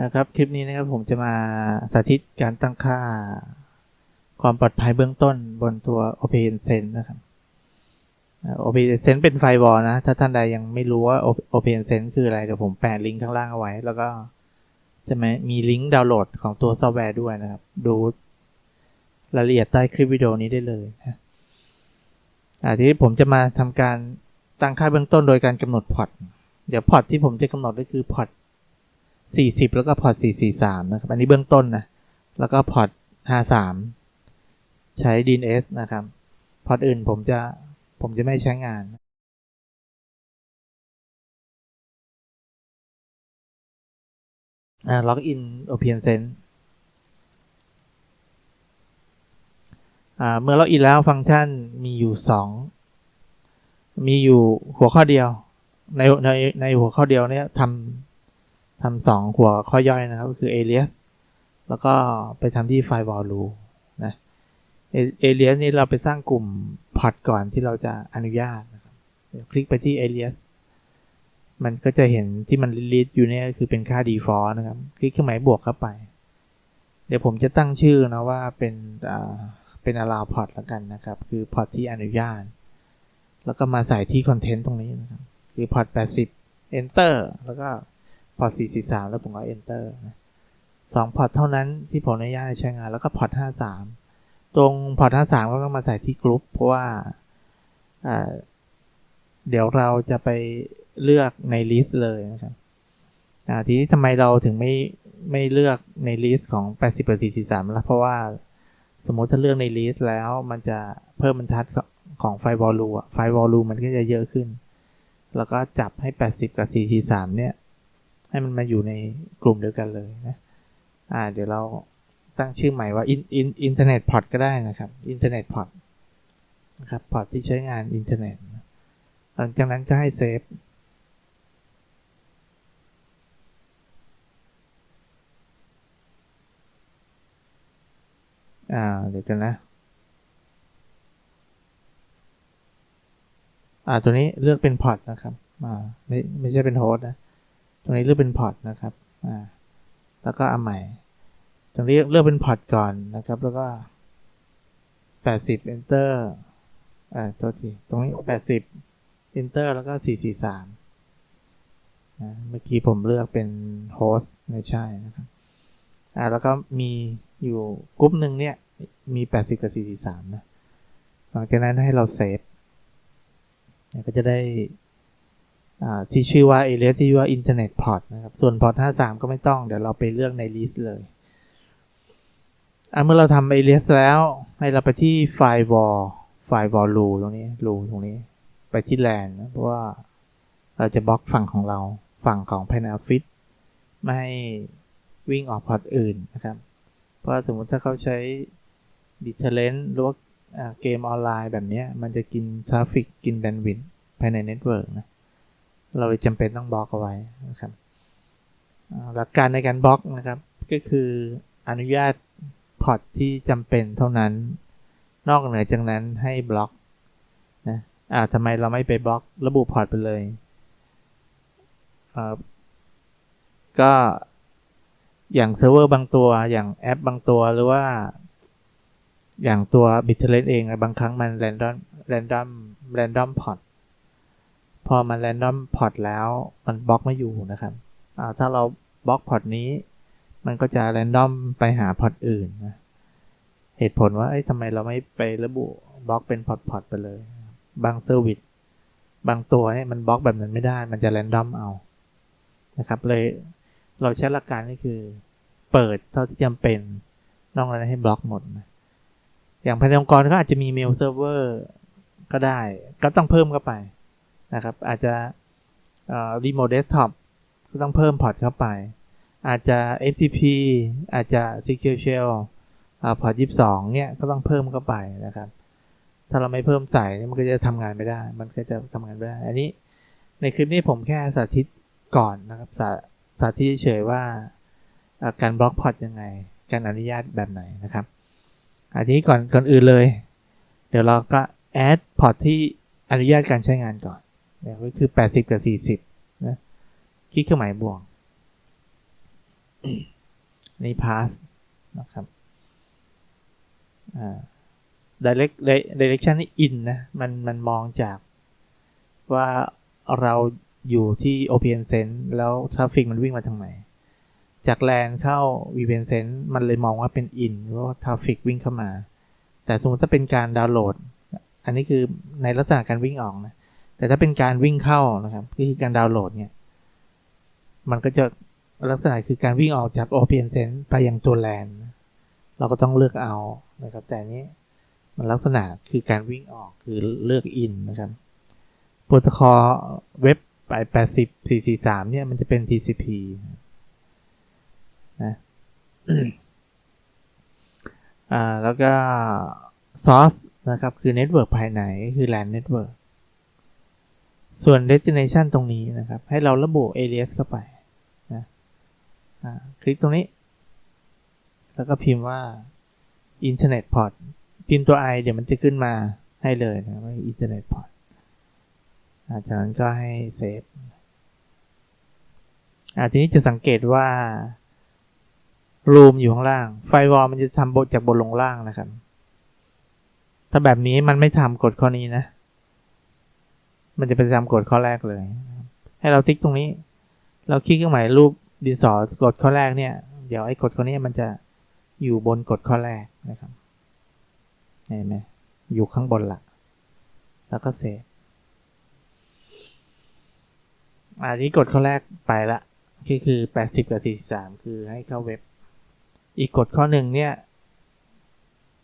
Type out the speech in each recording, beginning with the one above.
นะครับคลิปนี้นะครับผมจะมาสาธิตการตั้งค่า ความปลอดภัยเบื้องต้นบนตัว Open Sense นะครับ Open Sense เป็นไฟวอลนะ ถ้าท่านใดยังไม่รู้ว่า Open Sense คืออะไร เดี๋ยวผมแปะลิงก์ข้างล่างเอาไว้ แล้วก็จะมีลิงก์ดาวน์โหลดของตัวซอฟต์แวร์ด้วยนะครับ ดูรายละเอียดใต้คลิปวิดีโอนี้ได้เลยนะอาทีนี้ผมจะมาทำการตั้งค่าเบื้องต้นโดยการกำหนดพอร์ต เดี๋ยวพอร์ตที่ผมจะกำหนดก็คือพอร์ต 40 แล้วก็พอร์ต443 นะครับ อันนี้เบื้องต้นนะ แล้วก็พอร์ต53 ใช้ DNS นะครับ พอร์ตอื่นผมจะผมจะไม่ใช้งานอ่าล็อกอิน Open Sense อ่าเมื่อล็อกอินแล้วฟังก์ชันมีอยู่ 2 มีอยู่หัวข้อเดียว ในในในหัวข้อเดียวเนี่ยทำ ทำสองหัวข้อย่อยนะครับ ก็คือ alias แล้วก็ไปทำที่ firewall rule นะ alias นี่เราไปสร้างกลุ่มพอร์ตก่อนที่เราจะอนุญาตนะครับเดี๋ยวคลิกไปที่ alias มันก็จะเห็นที่มัน list อยู่เนี่ยคือเป็นค่า default นะครับ คลิกเครื่องหมายบวกเข้าไป เดี๋ยวผมจะตั้งชื่อนะว่าเป็นอ่าเป็น allow port แล้วกันนะครับ คือพอร์ตที่อนุญาต แล้วก็มาใส่ที่ content ตรงนี้นะครับ คือพอร์ต80 enter แล้วก็ พอร์ต 443 แล้วผมก็ enter นะสองพอร์ตเท่านั้นที่ผมอนุญาตใช้งานแล้วก็พอร์ต 53 ตรงพอร์ต 53 ก็ต้องมาใส่ที่กรุ๊ปเพราะว่าเดี๋ยวเราจะไปเลือกในลิสต์เลยนะครับทีนี้ทำไมเราถึงไม่ไม่เลือกในลิสต์ของ 80กับ443 แล้วเพราะว่าสมมติถ้าเลือกในลิสต์แล้วมันจะเพิ่มบรรทัดของไฟวอลลุ่มไฟวอลลุ่มมันก็จะเยอะขึ้น แล้วก็จับให้ 80 กับ 443 เนี่ย ให้มันมาอยู่ในกลุ่มเดียวกันเลยนะอ่าเดี๋ยวเราตั้งชื่อใหม่ว่าอินอินอินเทอร์เน็ตพอร์ตก็ได้นะครับอินเทอร์เน็ตพอร์ตนะครับพอร์ตที่ใช้งานอินเทอร์เน็ตหลังจากนั้นก็ให้เซฟอ่าเดี๋ยวกันนะ อ่าตัวนี้เลือกเป็นพอร์ตนะครับ อ่าไม่ไม่ใช่เป็นโฮสต์นะ ตรงนี้เลือกเป็นพอร์ตนะครับอ่าแล้วก็เอาใหม่ ตรงนี้เลือกเป็นพอร์ตก่อนนะครับ แล้วก็ 80 enter อ่าตัวทีตรงนี้ 80 enter แล้วก็ 443นะเมื่อกี้ผมเลือกเป็นโฮสต์ไม่ใช่นะครับอ่าแล้วก็มีอยู่กลุ่มหนึ่งเนี่ยมี 80 กับ 443 นะ หลังจากนั้นให้เราเซฟก็จะได้ ที่ชื่อว่า alias ที่ชื่อว่า internet port นะครับ ส่วนพอร์ต53 ก็ไม่ต้อง เดี๋ยวเราไปเลือกใน list เลยเมื่อเราทำ alias แล้วให้เราไปที่ firewall firewall rule ตรงนี้ rule ตรงนี้ ไปที่ LAN นะเพราะว่าเราจะบล็อกฝั่งของเรา ฝั่งของ Panel Office ไม่ให้วิ่งออกพอร์ตอื่นนะครับ เพราะสมมุติถ้าเขาใช้ deterrent หรือว่าเกมออนไลน์แบบนี้ มันจะกินทราฟฟิกกินแบนด์วิดต์ภายในเน็ตเวิร์กนะ เราจำเป็นต้องบล็อกเอาไว้นะครับหลักการในการบล็อกนะครับ ก็คืออนุญาตพอร์ตที่จำเป็นเท่านั้น นอกเหนือจากนั้นให้บล็อกนะอ่าทำไมเราไม่ไปบล็อกระบุพอร์ตไปเลยก็อย่างเซิร์ฟเวอร์บางตัว อย่างแอปบางตัวหรือว่า อย่างตัว b i t r a t เอง บางครั้งมัน random random random port พอมัน random port แล้วมันบล็อกไม่อยู่นะครับถ้าเราบล็อกพอร์ตนี้ มันก็จะ random ไปหาพอร์ตอื่นนะเหตุผลว่าเอ้ทำไมเราไม่ไประบุบล็อกเป็นพอร์ตพอร์ตไปเลย บางเซอร์วิสบางตัวเนี่ยมันบล็อกแบบนั้นไม่ได้ มันจะ random เอานะครับเลยเราใช้หลักการนี่คือ เปิดเท่าที่จำเป็นนอกนั้นให้บล็อกหมดนะอย่างภายในองค์กรก็อาจจะมีเมลเซิร์ฟเวอร์ก็ได้ ก็ต้องเพิ่มเข้าไป นะครับ อาจจะรีโมทเดสก์ท็อปก็ต้องเพิ่มพอร์ตเข้าไป อาจจะ FTP อาจจะ Secure Shell พอร์ต22 เนี่ย ก็ต้องเพิ่มเข้าไปนะครับ ถ้าเราไม่เพิ่มใส่มันก็จะทำงานไม่ได้ มันก็จะทำงานไม่ได้ อันนี้ในคลิปนี้ผมแค่สาธิตก่อนนะครับ สาสาธิตเฉยว่าการบล็อกพอร์ตยังไง การอนุญาตแบบไหนนะครับ อันนี้ก่อนก่อนอื่นเลย เดี๋ยวเราก็แอดพอร์ตที่อนุญาตการใช้งานก่อน เนี่ยก็คือ 80 กับ 40นะคลิกเครื่องหมายบวกนี่ pass นะครับอ่า direct direction นี่ in นะ มันมันมองจากว่าเราอยู่ที่ OPN Sense แล้วทราฟฟิกมันวิ่งมาทางไหน จากแลนเข้า VPN Sense มันเลยมองว่าเป็น in เพราะว่าทราฟฟิกวิ่งเข้ามา แต่สมมติถ้าเป็นการดาวน์โหลด อันนี้คือในลักษณะการวิ่งออกนะ แต่ถ้าเป็นการวิ่งเข้านะครับก็คือการดาวน์โหลดเนี่ย มันก็จะลักษณะคือการวิ่งออกจาก OPN Sense ไปยังตัวแลนเราก็ต้องเลือกเอานะครับ แต่นี้มันลักษณะคือการวิ่งออกคือเลือก in นะครับโปรโตคอลเว็บไป80 443เนี่ยมันจะเป็น TCP นะอ่าแล้วก็ source นะครับ คือ network ภายในคือ LAN network ส่วน destination ตรงนี้นะครับ ให้เราระบุ alias เข้าไปนะคลิกตรงนี้ แล้วก็พิมพ์ว่า internet port พิมพ์ตัว i เดี๋ยวมันจะขึ้นมาให้เลยนะว่า internet port จากนั้นก็ให้เซฟอาทีนี้จะสังเกตว่า รูมอยู่ข้างล่าง ไฟวอลมันจะทำบทจากบนลงล่างนะครับ ถ้าแบบนี้มันไม่ทำกฎข้อนี้นะ มันจะไปทำกฎข้อแรกเลย ให้เราติ๊กตรงนี้ เราคลิกเครื่องหมายรูปดินสอกดข้อแรกเนี่ย เดี๋ยวไอ้กฎข้อนี้มันจะอยู่บนกฎข้อแรกนะครับเห็นไหมอยู่ข้างบนละแล้วก็เซฟอันนี้กดข้อแรกไปละคือคือ 80 กับ 43 คือให้เข้าเว็บ อีกกฎข้อหนึ่งเนี่ย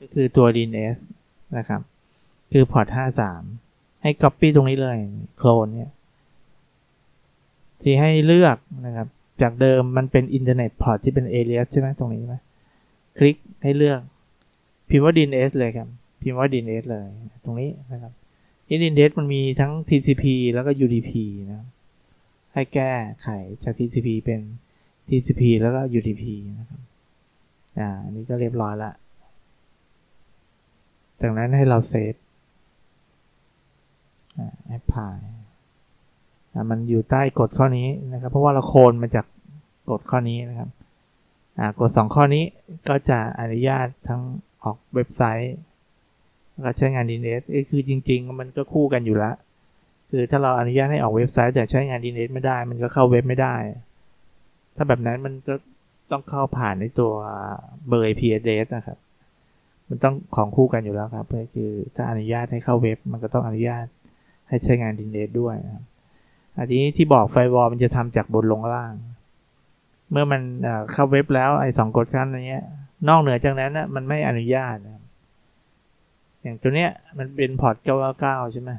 ก็คือตัว DNS นะครับ คือพอร์ต 53 ให้ Copy ตรงนี้เลยโคลนเนี่ยที่ให้เลือกนะครับ จากเดิมมันเป็น Internet Port ที่เป็น alias ใช่ไหมตรงนี้ไหมคลิกให้เลือกพิมพ์ว่า DNS เลยครับพิมพ์ว่า DNS เลย ตรงนี้นะครับ DNS มันมีทั้ง TCP แล้วก็ UDP นะครับให้แก้ไขจาก TCP เป็น TCP แล้วก็ UDP นะครับอ่าอันนี้ก็เรียบร้อยละจากนั้นให้เราเซฟ แอปพลายมันอยู่ใต้กฎข้อนี้นะครับ เพราะว่าเราโคนมาจากกฎข้อนี้นะครับกฎ2ข้อนี้ก็จะอนุญาตทั้งออกเว็บไซต์แล้วก็ใช้งาน DNS คือจริง ๆ มันก็คู่กันอยู่แล้ว คือถ้าเราอนุญาตให้ออกเว็บไซต์แต่ใช้งานดีเน็ตไม่ได้ มันก็เข้าเว็บไม่ได้ ถ้าแบบนั้นมันก็ต้องเข้าผ่านในตัวเบอร์ IP address นะครับ มันต้องของคู่กันอยู่แล้วครับเพื่อคือถ้าอนุญาตให้เข้าเว็บ มันก็ต้องอนุญาต ให้ใช้งานดีเน็ตด้วยนะครับอันนี้ที่บอกไฟวอลมันจะทำจากบนลงล่าง เมื่อมันเข้าเว็บแล้วไอ้สองกฎขั้นนี้นอกเหนือจากนั้นนะมันไม่อนุญาตนะอย่างตัวเนี้ยมันเป็นพอร์ต999ใช่ไหม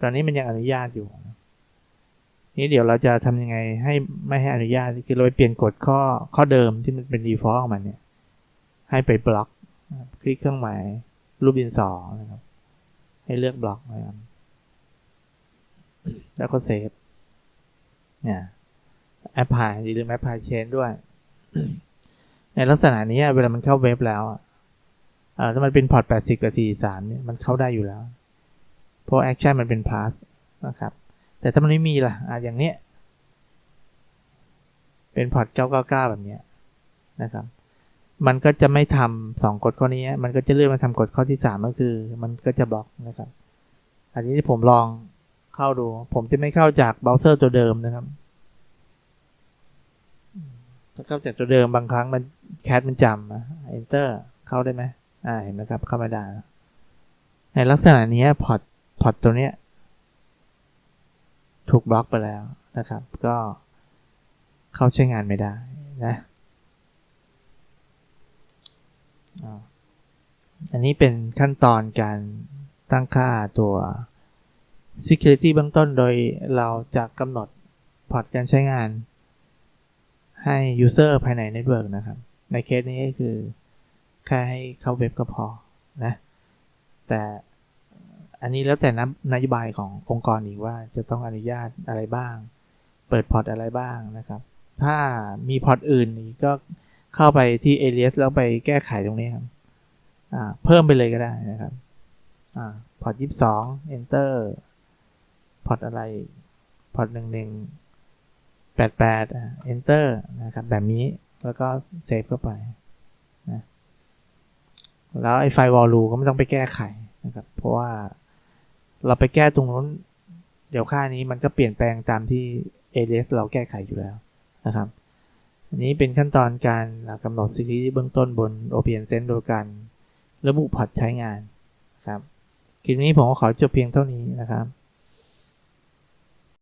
ตอนนี้มันยังอนุญาตอยู่ นี่เดี๋ยวเราจะทำยังไงให้ไม่ให้อนุญาตคือเราไปเปลี่ยนกฎข้อข้อเดิมที่มันเป็น default ของมันเนี่ย ให้ไปบล็อก คลิกเครื่องหมายรูปดินสอนะครับ ให้เลือกบล็อกนะครับ แล้วก็เซฟเนี่ยแอปพลายหรือแอปพลายเชนด้วย ในลักษณะนี้เวลามันเข้าเว็บแล้วอะถ้ามันเป็นพอร์ต80 กับ 43เนี่ยมันเข้าได้อยู่แล้ว เพราะแอคชั่นมันเป็น plus นะครับ แต่ถ้ามันไม่มีล่ะอะอย่างเนี้ยเป็นพอร์ต999 แบบเนี้ยนะครับ มันก็จะไม่ทำสองกฎข้อนี้ มันก็จะเลื่อนมาทำกฎข้อที่สามก็คือ มันก็จะบล็อกนะครับ อันนี้ที่ผมลอง เข้าดู ผมจะไม่เข้าจากเบราว์เซอร์ตัวเดิมนะครับถ้าเข้าจากตัวเดิมบางครั้งมันแคทมันจำ enter เข้าได้ไหมอ่าเห็นไหมครับเข้าไม่ได้ในลักษณะนี้พอร์ตพอร์ตตัวเนี้ยถูกบล็อกไปแล้วนะครับ ก็เข้าใช้งานไม่ได้นะอันนี้เป็นขั้นตอนการตั้งค่าตัว Security เบื้องต้นโดยเราจะกำหนดพอร์ตการใช้งาน ให้ User ภายใน Network นะครับ ในเคสนี้ก็คือ แค่ให้เข้าเว็บก็พอนะ แต่อันนี้แล้วแต่นโยบายขององค์กรอีกว่าจะต้องอนุญาตอะไรบ้าง เปิดพอร์ตอะไรบ้างนะครับ ถ้ามีพอร์ตอื่นอีกก็เข้าไปที่ alias แล้วไปแก้ไขตรงนี้ครับเพิ่มไปเลยก็ได้นะครับพอร์ตยี่สิบสอง enter พอร์ตอะไร พอร์ตหนึ่งหนึ่ง88อ่า enter นะครับ แบบนี้แล้วก็เซฟเข้าไปนะแล้วไอ้ไฟวอลลูก็ไม่ต้องไปแก้ไขนะครับ เพราะว่าเราไปแก้ตรงนู้น เดี๋ยวค่านี้มันก็เปลี่ยนแปลงตามที่ ADS เราแก้ไขอยู่แล้วนะครับ อันนี้เป็นขั้นตอนการกำหนดซีรีส์เบื้องต้นบน OPN Sense โดยการระบุพอร์ตใช้งานครับ คลิปนี้ผมก็ขอจบเพียงเท่านี้นะครับ